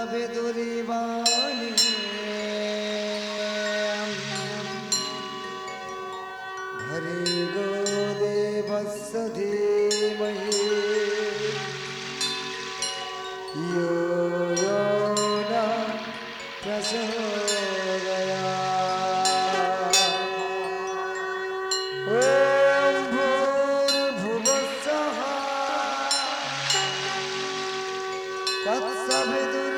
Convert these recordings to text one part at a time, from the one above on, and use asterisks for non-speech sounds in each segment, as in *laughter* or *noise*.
যাবে দরিবানি হরে গো দেবস্য ধীমহি ইয়ো ইয়ো না প্রচোদয়া That's a bit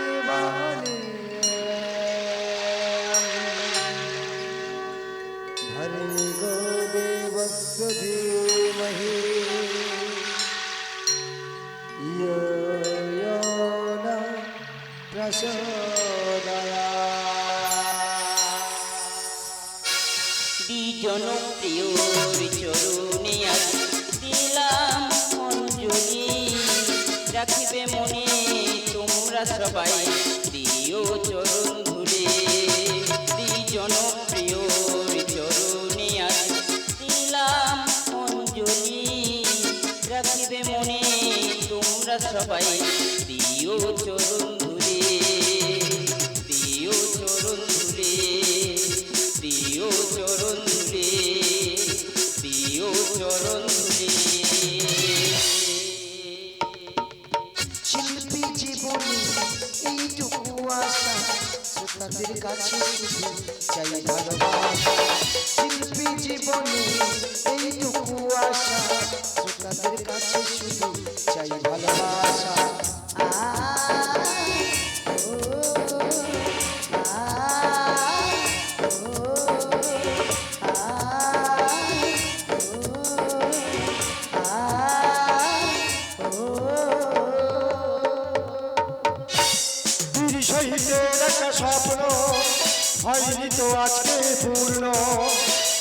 রসোদয়া বিজন প্রিয়র চরুণিয়া দিলাম মঞ্জুরি রাখিবে মনে তোমরা সবাই প্রিয় চরণ ঘুরে বিজন প্রিয়র চরুণিয়া দিলাম মঞ্জুরি রাখিবে মনে তোমরা সবাই। চাই ভালোবাসা শিল্পী জীবনে এইটুকু আশা শ্রোতাদের কাছে শুধু চাই ভালোবাসা হয়নি তো আজকে পূর্ণ।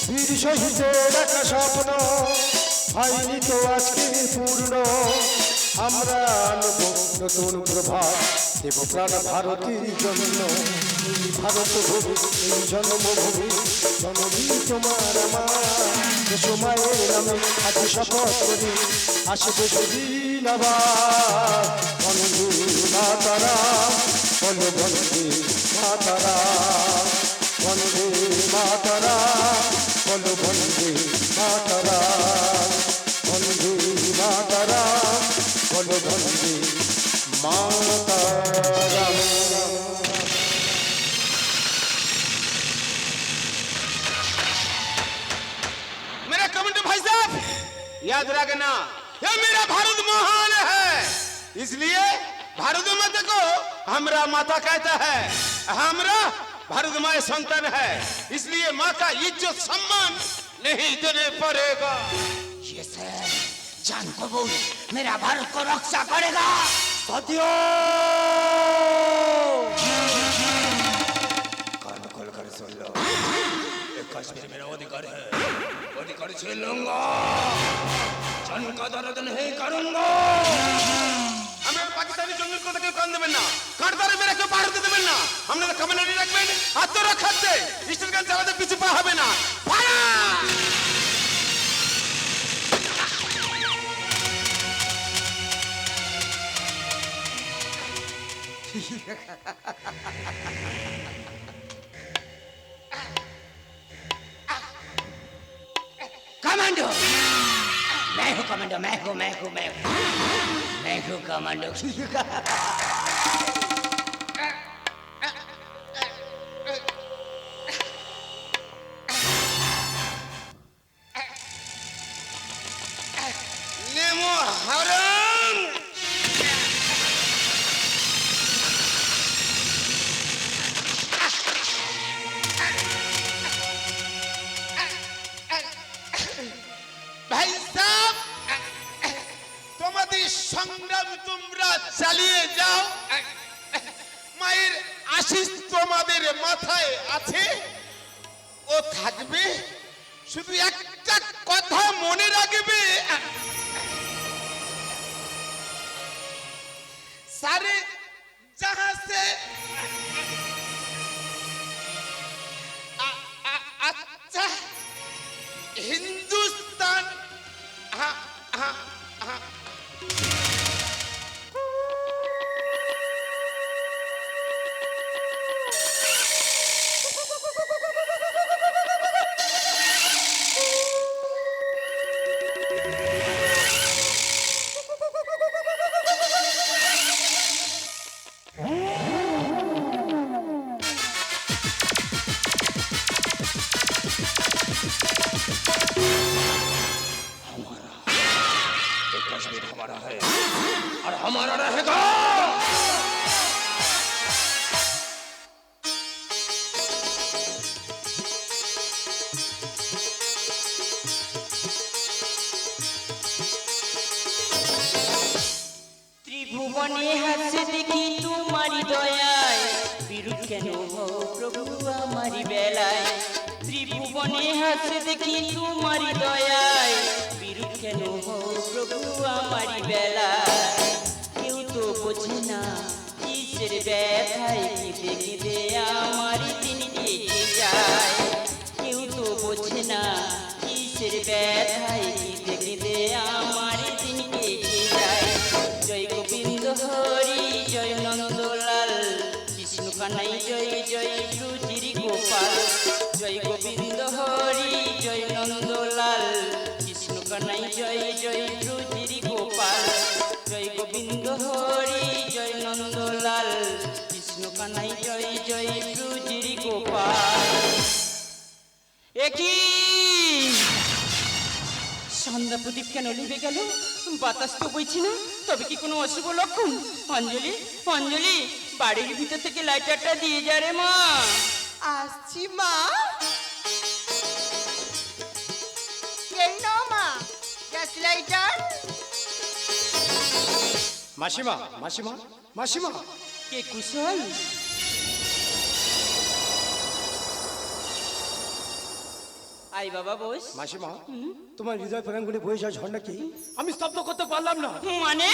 বীর শহীদের একটা স্বপ্ন হয়নি তো আজকে পূর্ণ। আমরা আনব নতুন প্রভাত, দেব প্রাণ ভারতীর জন্য। ভারত ভূমি জন্মভূমি জননী তোমার আমার। সময়ের নামে আজ শপথ করি, আসবে সেদিন আবার। বন্ধু মাতারা याद रखना ये मेरा भारत महान है। इसलिए भारत माता को हमरा माता कहता है हमरा भारत माँ संतान है। इसलिए माँ का इज़्ज़त सम्मान नहीं देने पड़ेगा। ये सर जान कबूल मेरा भारत को रक्षा करेगा। कान खोल कर सुन लो। कश्मीर मेरा अधिकार है। अधिकार छीन लूंगा जन का दर्द नहीं करूंगा আমরা পাকিস্তানি জঙ্গির কথা কেউ কান দেবেন না কাঁটতারে মেরে কেউ পাহাড় দিতে দেবেন না আপনারা কমিউনিটি রাখবেন আত্মরক্ষার্থে স্টেট গান চালাতে পিছু পা হবে না ফায়ার कमांडो Commando मैं हूँ मैं हूँ मैं हूँ। मैं हूँ कमांडो। *laughs* তোমাদের মাথায় আছে ও থাকবে শুধু একটা কথা মনে রাখবে सारे जहां से तुम्हारा है और हमारा रहेगा ত্রিভুবনে হাসে দেখি তোমারি দয়ায় বিরু কেন হও প্রভু আমারি বেলায় ত্রিভুবনে হাসে দেখি তোমারি দয়ায় বিরু কেন প্রভু, আমারি বেলায় কেউ তো বোঝে না কিসের ব্যথায় কেঁদে কেঁদে আমারি দিন যায়। কেউ তো বোঝে না কিসের ব্যথায় কেঁদে কেঁদে আমার দিন কেটে যায়। জয় গোবিন্দ হরি, জয় নন্দলাল কৃষ্ণ কানাই জয় জয় রুচির গোপাল। জয় গোবিন্দ সন্ধ্যা প্রদীপ কেন লিভে গেল? বাতাস তো বইছি না তবে কি কোনো অশুভ লক্ষণ? অঞ্জলি অঞ্জলি বাড়ির ভিতর থেকে লাইটারটা দিয়ে যা রে মা। আসছি মা। এই নাও মা গ্যাস লাইটার মাসিমা মাসিমা মাসিমা। কে কুশল? আই বাবা বস। মাসিমা তোমার হৃদয় প্রাঙ্গণে বয়ে যাওয়া ঝড়টা কি? আমি স্তব্ধ করতে পারলাম না। মানে?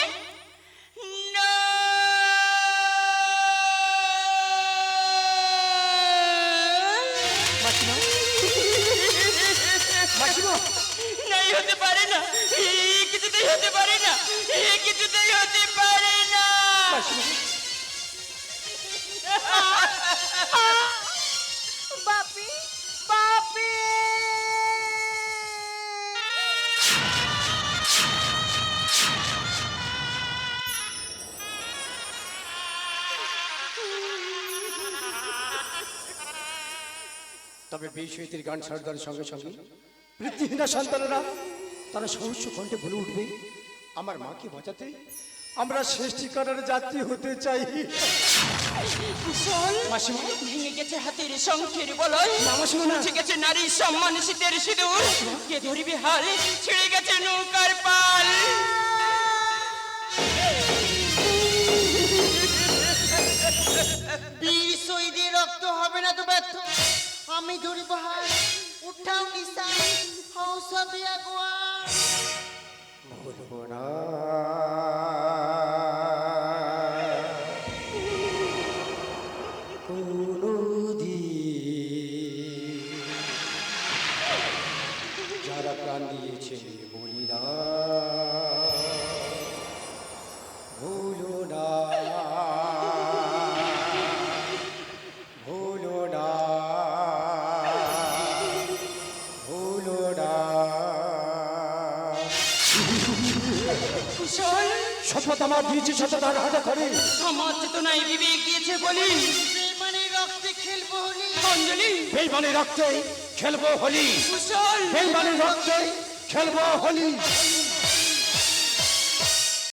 নাই হতে পারে না। কিছুতেই হতে পারে না। কিছুতেই হতে পারে না। তবে বিশ্বহিতের গান দেওয়ার সঙ্গে সঙ্গে বৃত্তিহীনা সন্তানেরা তারা সহস্য কণ্ঠে বলে উঠবে আমার মাকে বাঁচাতে আমরা শেষ ঠিকানার যাত্রী হতে চাই। মাসিমা? ভেঙে গেছে হাতের শঙ্খের বলয়। মাসিমা মুছে গেছে নারী সম্মান শীতের সিঁদুর। কে ধরিবে হাল? ছিঁড়ে গেছে নৌকার পাল। বীর শহীদের রক্ত হবে না তো ব্যর্থ। আমি পাহাড় উঠাও নিশান হও সবে আগুয়া বলব না কোনোদিন যারা প্রাণ দিয়েছে বলি শপথ আমার দিয়েছি শপথ আর হাতে করে। সমাজ চেতনায় বিবেক দিয়েছে বলি। মানে রক্তে খেলব হলি। অঞ্জলি। বেইমানি রক্তে খেলব হোলি। কুশল। বেইমানি রক্তে খেলব হোলি।